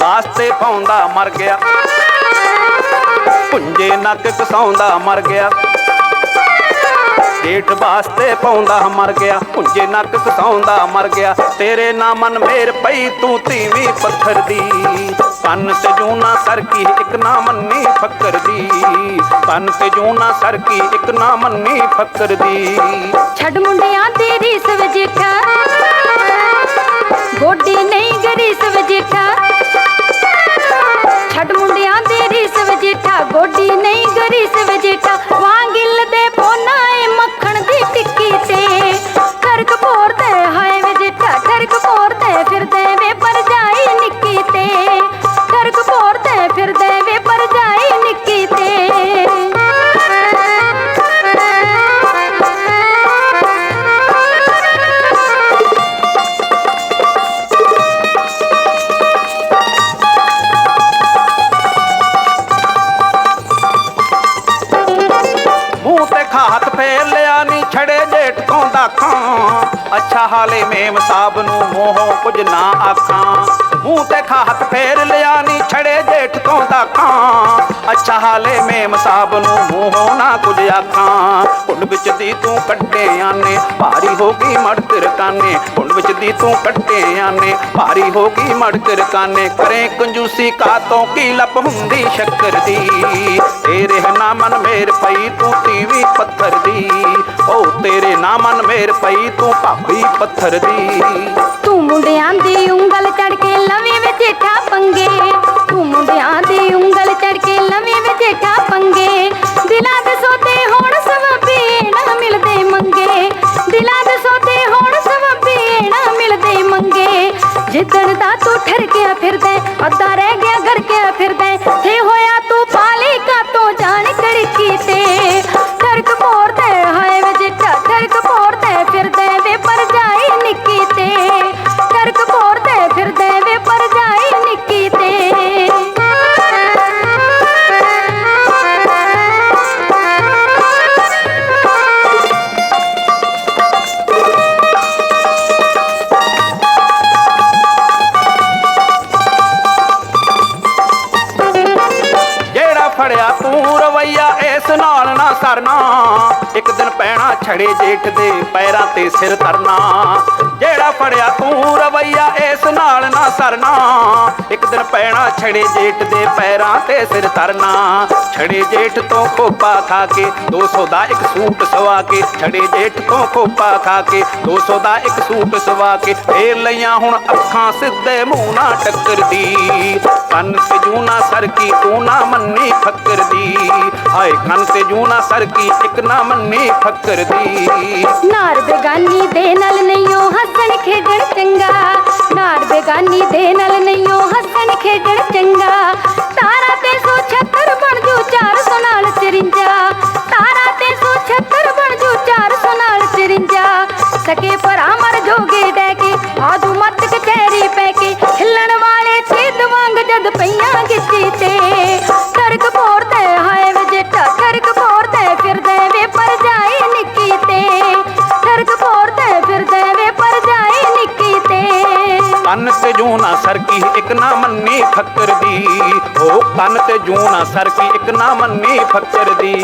ਜੇਠ ਪਾਉਂਦਾ ਮਰ ਗਿਆ। ਪੁੰਜੇ ਨੱਕ ਕਸਾਉਂਦਾ ਮਰ ਗਿਆ। ਜੇਠ ਵਾਸਤੇ ਪਾਉਂਦਾ ਮਰ ਗਿਆ। ਪੁੰਜੇ ਨੱਕ ਕਸਾਉਂਦਾ ਮਰ ਗਿਆ। ਤੇਰੇ ਨਾ ਮਨ ਮੇਰ ਪਈ, ਤੂੰ ਤੀਵੀਂ ਪੱਥਰ ਦੀ। ਕੰਨ ਤੇ ਜੂਨਾ ਸਰਕੀ ਇੱਕ ਨਾ ਮੰਨੀ ਫੱਕਰ ਦੀ। ਕੰਨ ਤੇ ਜੂਨਾ ਸਰਕੀ ਇੱਕ ਨਾ ਮੰਨੀ ਫੱਕਰ ਦੀ। ਛੱਡ ਮੁੰਡਿਆਂ ਦੀ ਰੀਸ ਅੱਛਾ ਹਾਲੇ ਮੇਮ ਸਾਬ ਨੂੰ ਮੋਹੋਂ ਕੁਝ ਨਾ ਆਖਾਂ ਮੂੰਹ ਤੇ ਖਾਤ ਫੇਰ ਲਿਆ ਨੀ ਛੜੇ ਜੇਠ ਤੋਂ ਦਾ ਦਾਖਾਂ ਅੱਛਾ ਹਾਲੇ ਮੇਮ ਸਾਬ ਨੂੰ ਮੋਹੋਂ ਨਾ ਕੁਝ ਆਖਾਂ। ਕੁੰਡ ਵਿੱਚ ਦੀ ਤੂੰ ਕੱਢੇ ਆਨੇ ਭਾਰੀ ਹੋ ਗਈ ਮੜ ਤੇਰ ਕਾਨੇ ਵਿੱਚ ਦੀ ਤੂੰ ਕੱਢੇ ਆਨੇ ਭਾਰੀ ਹੋ ਗਈ ਮੜ ਤੇਰ ਕਰੇ ਕੰਜੂਸੀ ਕਾ ਤੋਂ ਕੀ ਲੱਭ ਹੁੰਦੀ ਸ਼ੱਕਰ ਦੀ? ਤੇਰੇ ਨਾ ਮਨ ਮੇਰ ਪਈ ਤੂੰ ਤੀਵੀ ਪੱਥਰ ਦੀ। ਓ ਤੇਰੇ ਨਾ ਮਨ ਮੇਰ ਪਈ ਤੂੰ ਭਾਬੀ ਪੱਥਰ ਦੀ। ਤੂੰ ਮੁੰਡਿਆਂ ਦੀ ਜੇਠਾ ਦਿਲਾਂ ਦੇ ਸੋਤੇ ਹੋਣ ਸਵੱਬੀ ਨਾ ਮਿਲਦੇ ਮੰਗੇ। ਦਿਲਾਂ ਦੇ ਸੋਤੇ ਹੋਣ ਸਵੱਬੀ ਨਾ ਮਿਲਦੇ ਮੰਗੇ। ਜਿੱਦਣ ਦਾ ਤੂੰ ਠਰਕਿਆ ਫਿਰਦਾ, ਅੱਧਾ ਰਹਿ ਗਿਆ ਗੜਕਿਆ ਫਿਰਦਾ ਤੇ ਹੋਇਆ ਤੂੰ ਪਾਲੀ ਕਾ ਤੋਂ ਜਾਣ ਕੜਕੀ ਤੇ। ਨਾਲ ਨਾ ਸਰਨਾ। ਇੱਕ ਦਿਨ ਪੈਣਾ ਛੜੇ ਜੇਠ ਦੇ ਪੈਰਾਂ ਤੇ ਸਿਰ ਧਰਨਾ। ਜਿਹੜਾ ਫੜਿਆ ਤੂੰ ਰਵਈਆ, ਇਸ ਨਾਲ ਨਾ ਸਰਨਾ। ਇੱਕ ਦਿਨ ਪੈਣਾ ਛੜੇ ਜੇਠ ਦੇ ਪੈਰਾਂ ਤੇ ਸਿਰ ਧਰਨਾ। ਛੜੇ ਜੇਠ ਤੋਂ ਖੋਪਾ ਖਾ ਕੇ 200 ਦਾ ਇੱਕ ਸੂਟ ਸਵਾ ਕੇ। ਛੜੇ ਜੇਠ ਤੋਂ ਖੋਪਾ ਖਾ ਕੇ 200 ਦਾ ਇੱਕ ਸੂਟ ਸਵਾ ਕੇ। ਫੇਰ ਲਈਆਂ ਹੁਣ ਅੱਖਾਂ ਸਿੱਧੇ ਮੂੰਹ ਨਾ ਟੱਕਰਦੀ। ਕੰਨ ਤੇ ਜੂ ਨਾ ਸਰਕੀ, ਤੂੰ ਨਾ ਮੰਨੀ ਫੱਕਰ ਦੀ ਹਾਏ, ਕੰਨ ਤੇ ਜੂ ਨਾ ਸਰਕੀ, ਇੱਕ ਨਾ ਮੰਨੀ ਫੱਕਰ ਦੀ ਨਾਰ ਬੇਗਾਨੀ ਦੇ ਨਾਲ ਨਹੀਂਓ ਹੱਸਣ ਖੇਡਣ ਚੰਗਾ। ਨਾਰ ਬੇਗਾਨੀ ਦੇ ਨਾਲ ਨਹੀਂਓ ਹੱਸਣ ਖੇਡਣ ਚੰਗਾ। ਤਾਰਾ ਤੇ ਸੋ ਛੱਤਰ ਬਣ ਜੂ 400 ਨਾਲ 54 ਤਾਰਾ ਤੇ ਸੋ ਛੱਤਰ ਬਣ ਜੂ 400 ਨਾਲ 54 ਸਕੇ ਭਰਾ ਮਰ ਜੋਗੇ ਡੈ ਕੇ, ਆਦੂ ਮੱਤ ਕਚਹਿਰੀ ਪੈ ਕੇ ਹਿੱਲਣ ਵਾਲੇ ਛੇਦ ਵਾਂਗ ਜਦ ਪਈਆਂ ਸਰ ਨਾ ਇੱਕ ਨਾ ਮੰਨੀ ਫੱਕਰ ਦੀ? ਉਹ ਕੰਨ ਤੇ ਜੂਨਾ ਸਰਕੀ ਇੱਕ ਨਾ ਮੰਨੀ ਫੱਕਰ ਦੀ?